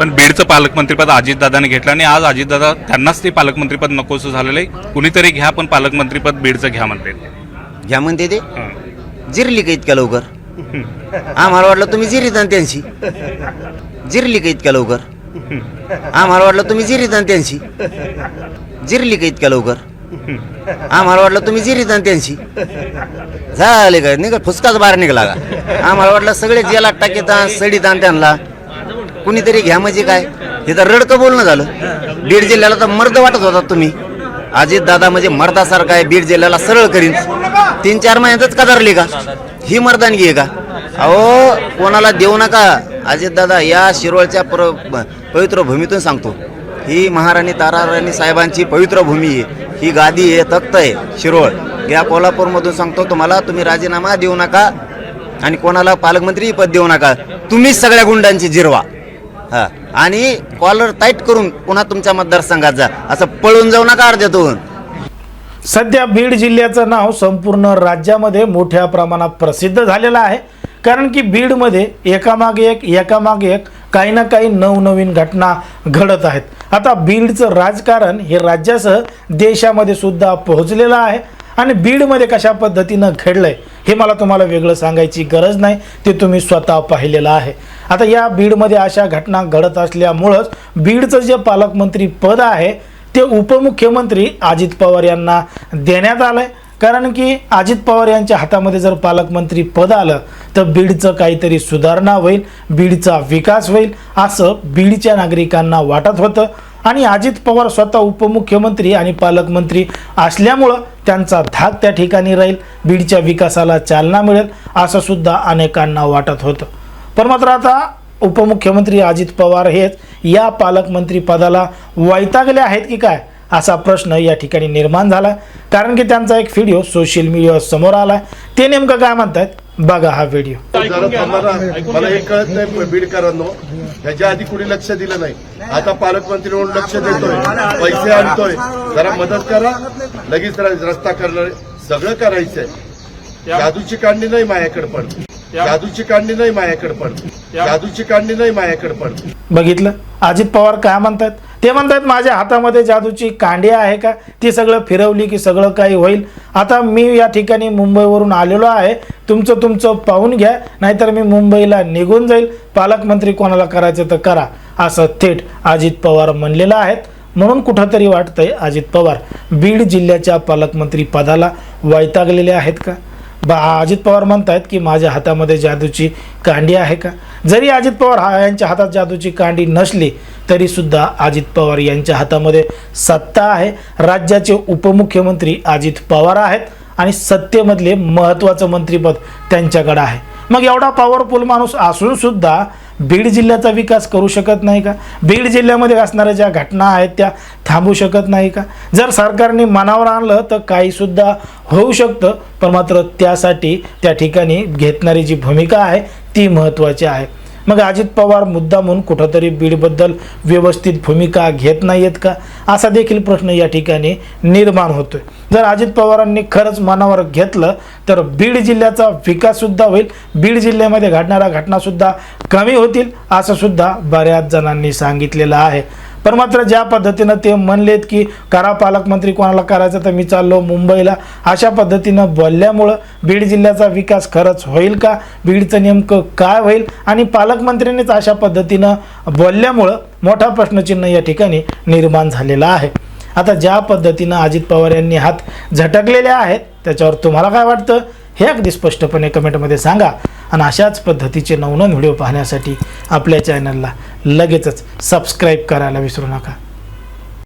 पण बीडचं पालकमंत्रीपद अजितदादाने घेतलं आणि आज अजितदादा त्यांनाच ते पालकमंत्रीपद नकोसं झालेलं आहे. कुणीतरी घ्या पण पालकमंत्रीपद बीडचं घ्या म्हणते. घ्या म्हणते ते? जिरली का इतक्या लवकर? आम्हाला वाटलं तुम्ही जिरीत आणि त्यांची. जिरली का इतक्या लवकर? आम्हाला वाटलं तुम्ही जिरीत आणि त्यांची. जिरली का इतक्या लवकर? आम्हाला वाटलं तुम्ही जिरीत आणि त्यांची. झाले का? निघा फुसकाच बाहेर निघाला का? आम्हाला वाटलं सगळे जेलात टाकीत सडीत आणि त्यांना. कुणीतरी घ्या म्हणजे काय? हे तर रडकं बोलणं झालं. बीड जिल्ह्याला तर मर्द वाटत होता तुम्ही. अजित दादा म्हणजे मर्दासारखा आहे बीड जिल्ह्याला सरळ करीन. तीन चार महिन्यातच कदारली का? ही मर्दानगी आहे का? अहो कोणाला देऊ नका. अजित दादा या शिरोळच्या प्र पवित्र भूमीतून सांगतो. ही महाराणी ताराराणी साहेबांची पवित्र भूमी आहे. ही गादी आहे तख्त आहे शिरोळ. या कोल्हापूरमधून सांगतो तुम्हाला तुम्ही राजीनामा देऊ नका आणि कोणाला पालकमंत्री पद देऊ नका. तुम्हीच सगळ्या गुंडांची जिरवा. हा. आणि कॉलर टाईट करून पुन्हा तुमच्या मतदारसंघात जा. असं पळून जाऊ नका अर्ध्यातून सध्या बीड जिल्ह्याचं नाव संपूर्ण राज्यामध्ये मोठ्या प्रमाणात प्रसिद्ध झालेलं आहे. कारण की बीडमध्ये एकामागे एक एकामागे एक काही ना काही नवनवीन घटना घडत आहेत. आता बीडचं राजकारण हे राज्यासह देशामध्ये सुद्धा पोहोचलेलं आहे. आणि बीडमध्ये कशा पद्धतीनं घडलं आहे हे मला तुम्हाला वेगळं सांगायची गरज नाही. ते तुम्ही स्वतः पाहिलेलं आहे. आता या बीडमध्ये अशा घटना घडत असल्यामुळंच बीडचं जे पालकमंत्री पद आहे ते उपमुख्यमंत्री अजित पवार यांना देण्यात आलं आहे कारण की अजित पवार यांच्या हातामध्ये जर पालकमंत्री पद आलं तर बीडचं काहीतरी सुधारणा होईल बीडचा विकास होईल असं बीडच्या नागरिकांना वाटत होतं. आणि अजित पवार स्वतः उपमुख्यमंत्री आणि पालकमंत्री असल्यामुळं त्यांचा धाक त्या ठिकाणी राहील. बीडच्या विकासाला चालना मिळेल असं सुद्धा अनेकांना वाटत होतं. पण मात्र आता उपमुख्यमंत्री अजित पवार हेच या पालकमंत्री पदाला वैतागले आहेत की काय असा प्रश्न या ठिकाणी निर्माण झाला. कारण की त्यांचा एक व्हिडिओ सोशल मीडियावर समोर आला ते नेमकं काय म्हणतात बघा हा व्हिडिओ जरा थांबा ना. मला एक कळत नाही बीडकरांनो. ह्याच्या आधी कुणी लक्ष दिलं नाही. आता पालकमंत्री म्हणून लक्ष देतोय. पैसे आणतोय. जरा मदत करा. लगेच र- रस्ता करणार. सगळं करायचंय. जादूची कांडी नाही माझ्याकडे पण. जादूची कांडी नाही माझ्याकडे पण. जादूची कांडी नाही माझ्याकडे पण. बघितलं? अजित पवार काय म्हणतात ते म्हणतात माझ्या हातामध्ये जादूची कांडी आहे का? ती सगळं फिरवली की सगळं काही होईल. आता मी या ठिकाणी मुंबईवरून आलेलो आहे. तुमचं तुमचं पाहून घ्या. नाहीतर मी मुंबईला निघून जाईल. पालकमंत्री कोणाला करायचं तर करा. असं थेट अजित पवार म्हणलेलं आहेत म्हणून कुठंतरी वाटतंय अजित पवार बीड जिल्ह्याच्या पालकमंत्री पदाला वैतागलेले आहेत का? बा अजित पवार म्हणतायत की माझ्या हातामध्ये जादूची कांडी आहे का? जरी अजित पवार हा यांच्या हातात जादूची कांडी नसली तरीसुद्धा अजित पवार यांच्या हातामध्ये सत्ता आहे. राज्याचे उपमुख्यमंत्री अजित पवार आहेत आणि सत्तेमधले महत्त्वाचं मंत्रीपद त्यांच्याकडं आहे. मग एवढा पॉवरफुल माणूस असून सुद्धा बीड जिल्ह्याचा विकास करू शकत नाही का? बीड जिल्ह्यामध्ये असणाऱ्या ज्या घटना आहेत त्या थांबू शकत नाही का? जर सरकारने मनावर आणलं तर काहीसुद्धा होऊ शकतं पण मात्र त्यासाठी त्या ठिकाणी घेतणारी जी भूमिका आहे ती महत्त्वाची आहे. मग अजित पवार मुद्दा म्हणून कुठंतरी बीडबद्दल व्यवस्थित भूमिका घेत नाही आहेत का? असा देखील प्रश्न या ठिकाणी निर्माण होतोय. जर अजित पवारांनी खरंच मनावर घेतलं तर बीड जिल्ह्याचा विकाससुद्धा होईल. बीड जिल्ह्यामध्ये घडणाऱ्या घटनासुद्धा कमी होतील असं सुद्धा बऱ्याच जणांनी सांगितलेलं आहे. पण मात्र ज्या पद्धतीनं ते म्हणलेत की करा पालकमंत्री कोणाला करायचं तर मी चाललो मुंबईला अशा पद्धतीनं बोलल्यामुळं बीड जिल्ह्याचा विकास खरंच होईल का? बीडचं नेमकं काय होईल? आणि पालकमंत्र्यांनीच अशा पद्धतीनं बोलल्यामुळं मोठा प्रश्नचिन्ह या ठिकाणी निर्माण झालेला आहे. आता ज्या पद्धतीनं अजित पवार यांनी हात झटकलेले आहेत त्याच्यावर तुम्हाला काय वाटतं? हे अगदी स्पष्टपणे कमेंटमध्ये सांगा आणि अशाच पद्धतीचे नवनवीन व्हिडिओ पाहण्यासाठी आपल्या चॅनलला लगेचच सबस्क्राईब करायला विसरू नका.